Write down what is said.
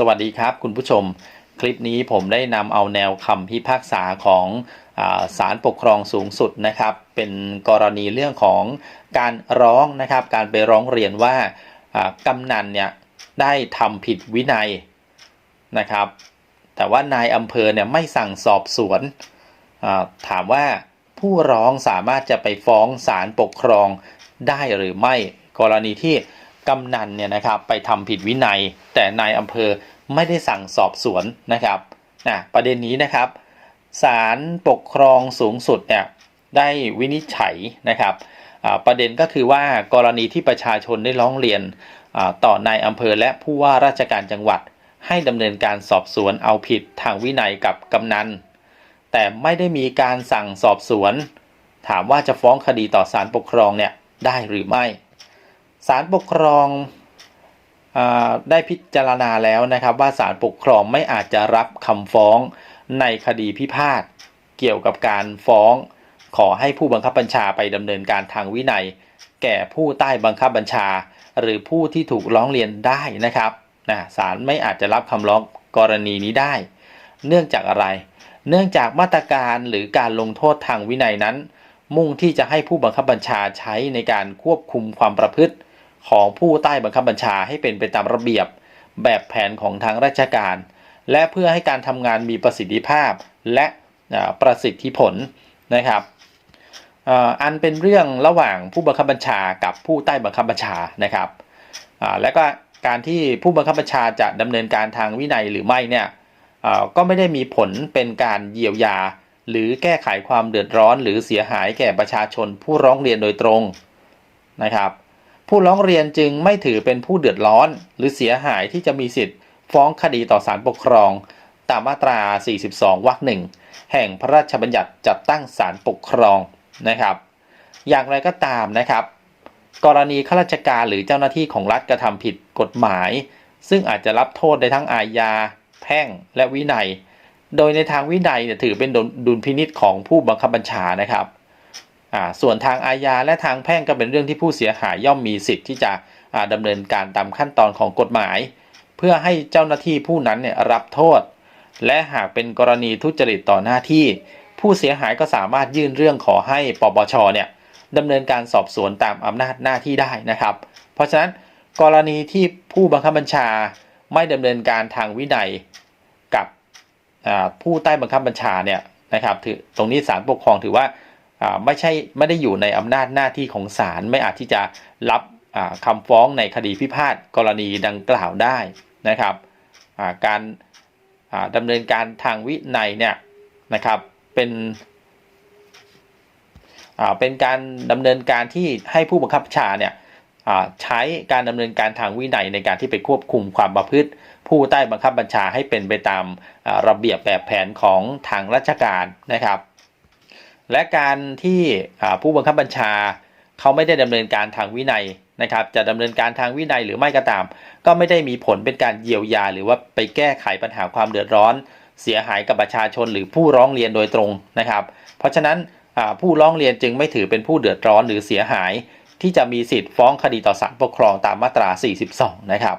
สวัสดีครับคุณผู้ชม คลิปนี้ผมได้นำเอาแนวคำพิพากษาของศาลปกครองสูงสุดนะครับ เป็นกรณีเรื่องของการร้องนะครับ การไปร้องเรียนว่ากำนันเนี่ยได้ทำผิดวินัยนะครับ แต่ว่านายอำเภอเนี่ยไม่สั่งสอบสวนถามว่าผู้ร้องสามารถจะไปฟ้องศาลปกครองได้หรือไม่ กรณีที่ กำนันเนี่ยนะครับไปทำผิดวินัย แต่นายอำเภอไม่ได้สั่งสอบสวนนะครับนะประเด็นนี้นะครับศาลปกครองสูงสุดเนี่ยได้วินิจฉัยนะครับประเด็นก็คือว่ากรณีที่ประชาชนได้ร้องเรียนต่อนายอำเภอและผู้ว่าราชการจังหวัด ให้ดำเนินการสอบสวนเอาผิดทางวินัยกับกำนัน แต่ไม่ได้มีการสั่งสอบสวน ถามว่าจะฟ้องคดีต่อศาลปกครองเนี่ยได้หรือไม่ ศาลปกครองอได้พิจารณาแล้วนะครับ ว่าศาลปกครองไม่อาจจะรับคำฟ้องในคดีพิพาทเกี่ยวกับการฟ้อง ขอให้ผู้บังคับบัญชาไปดำเนินการทางวินัย แก่ผู้ใต้บังคับบัญชา หรือผู้ที่ถูกร้องเรียนได้นะครับนะศาลไม่อาจจะรับคำร้องกรณีนี้ได้ เนื่องจากอะไร เนื่องจากมาตรการหรือการลงโทษทางวินัยนั้น มุ่งที่จะให้ผู้บังคับบัญชาใช้ในการควบคุมความประพฤติ ของผู้ใต้บังคับบัญชาให้เป็นไปตามระเบียบ แบบแผนของทางราชการ และเพื่อให้การทำงานมีประสิทธิภาพและประสิทธิผลนะครับอันเป็นเรื่องระหว่างผู้บังคับบัญชากับผู้ใต้บังคับบัญชานะครับและก็การที่ผู้บังคับบัญชาจะดำเนินการทางวินัยหรือไม่เนี่ยก็ไม่ได้มีผลเป็นการเยียวยา หรือแก้ไขความเดือดร้อน หรือเสียหายแก่ประชาชนผู้ร้องเรียนโดยตรงนะครับ ผู้ร้องเรียนจึงไม่ถือเป็นผู้เดือดร้อน หรือเสียหายที่จะมีสิทธิ์ ฟ้องคดีต่อศาลปกครอง ตามมาตรา 42 วรรคหนึ่งแห่งพระราชบัญญัติจัดตั้งศาลปกครองนะครับ อย่างไรก็ตามนะครับ กรณีข้าราชการหรือเจ้าหน้าที่ของรัฐกระทำผิดกฎหมาย ซึ่งอาจจะรับโทษได้ทั้งอาญา แพ่ง และวินัย โดยในทางวินัยเนี่ยถือเป็นดุลพินิษของผู้บังคับบัญชานะครับ ส่วนทางอาญาและทางแพ่งก็เป็นเรื่องที่ผู้เสียหายย่อมมีสิทธิ์ที่จะอ่าดำเนินการตามขั้นตอนของกฎหมาย เพื่อให้เจ้าหน้าที่ผู้นั้นเนี่ยรับโทษ และหากเป็นกรณีทุจริตต่อหน้าที่ ผู้เสียหายก็สามารถยื่นเรื่องขอให้ปปชเนี่ยดำเนินการสอบสวนตามอำนาจหน้าที่ได้นะครับ เพราะฉะนั้นกรณีที่ผู้บังคับบัญชาไม่ดำเนินการทางวินัยกับผู้ใต้บังคับบัญชาเนี่ยนะครับถือตรงนี้ศาลปกครองถือว่า ไม่ใช่ไม่ได้อยู่ในอำนาจหน้าที่ของศาลไม่อาจที่จะรับคำฟ้องในคดีพิพาทกรณีดังกล่าวได้นะครับการดำเนินการทางวินัยเนี่ยนะครับเป็นเป็นการดำเนินการที่ให้ผู้บังคับบัญชาเนี่ยใช้การดำเนินการทางวินัยในการที่ไปควบคุมความประพฤติ ผู้ใต้บังคับบัญชาให้เป็นไปตามระเบียบแบบแผนของทางราชการนะครับ และการที่ผู้บังคับบัญชาเขาไม่ได้ดำเนินการทางวินัยนะครับ จะดำเนินการทางวินัยหรือไม่ก็ตาม ก็ไม่ได้มีผลเป็นการเยียวยา หรือว่าไปแก้ไขปัญหาความเดือดร้อน เสียหายกับประชาชนหรือผู้ร้องเรียนโดยตรงนะครับ เพราะฉะนั้นผู้ร้องเรียนจึงไม่ถือเป็นผู้เดือดร้อนหรือเสียหาย ที่จะมีสิทธิ์ฟ้องคดีต่อศาลปกครองตามมาตรา 42 นะครับ